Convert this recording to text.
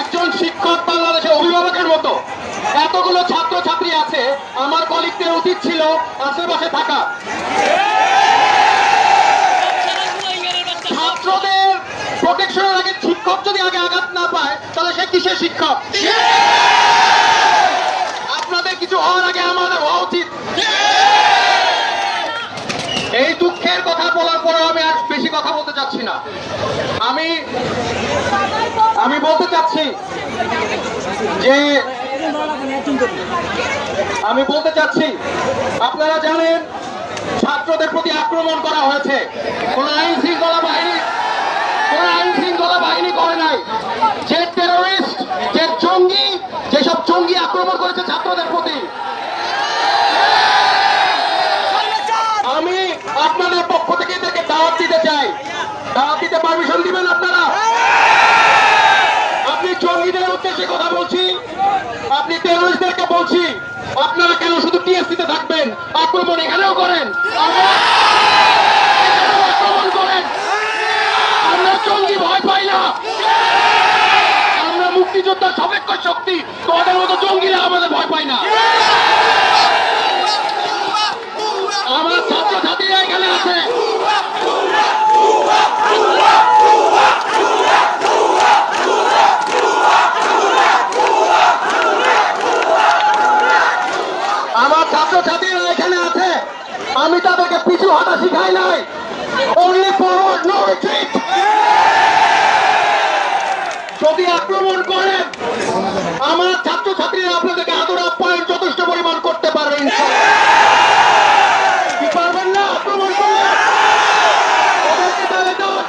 একজন শিক্ষক বাংলাদেশের অভিভাবকের মতো। এতগুলো ছাত্র ছাত্রী আছে, আমার কলিগদের উচিত ছিল, আশেপাশে থাকা। ছাত্রদের প্রোটেকশনের আগে শিক্ষক যদি আগে আঘাত না পায়, তাহলে সে কিসের শিক্ষক? আপনাদের কিছু হওয়ার আগে আমাদের হওয়া উচিত। কথা বলতে চাচ্ছি না। আমি আমি বলতে চাচ্ছি যে, আমি বলতে চাচ্ছি, আপনারা জানেন ছাত্রদের প্রতি আক্রমণ করা হয়েছে। কোন আইন শৃঙ্খলা বাহিনী, কোন আইন শৃঙ্খলা বাহিনী করে নাই। যে টেরোরিস্ট যে জঙ্গি, যেসব জঙ্গি আক্রমণ করেছে ছাত্রদের প্রতি আমি আপনাদের পক্ষ থেকে এদেরকে দাওয়াত দিতে চাই আপনি কথা বলছি। আপনি আপনারা শুধু থাকবেন? এখানেও করেন। করেন। আমরা জঙ্গি ভয় পাই না। আমরা মুক্তিযোদ্ধার সবেক্ষ শক্তি। তোমাদের মতো জঙ্গিরা আমাদের ভয় পাই না। ছাত্রছাত্রীরা এখানে আছে। আমি তাদেরকে পিছু হাতা শিখাই নাই। অনলি ফরওয়ার্ড নো রিট্রিট যদি আক্রমণ করেন, আমার ছাত্র ছাত্রছাত্রীরা আপনাদেরকে আদর আপ্যায়ন যথেষ্ট পরিমাণ করতে পারবে কি পারবেন না আক্রমণ করলে ওদেরকে তাহলে দেওয়ার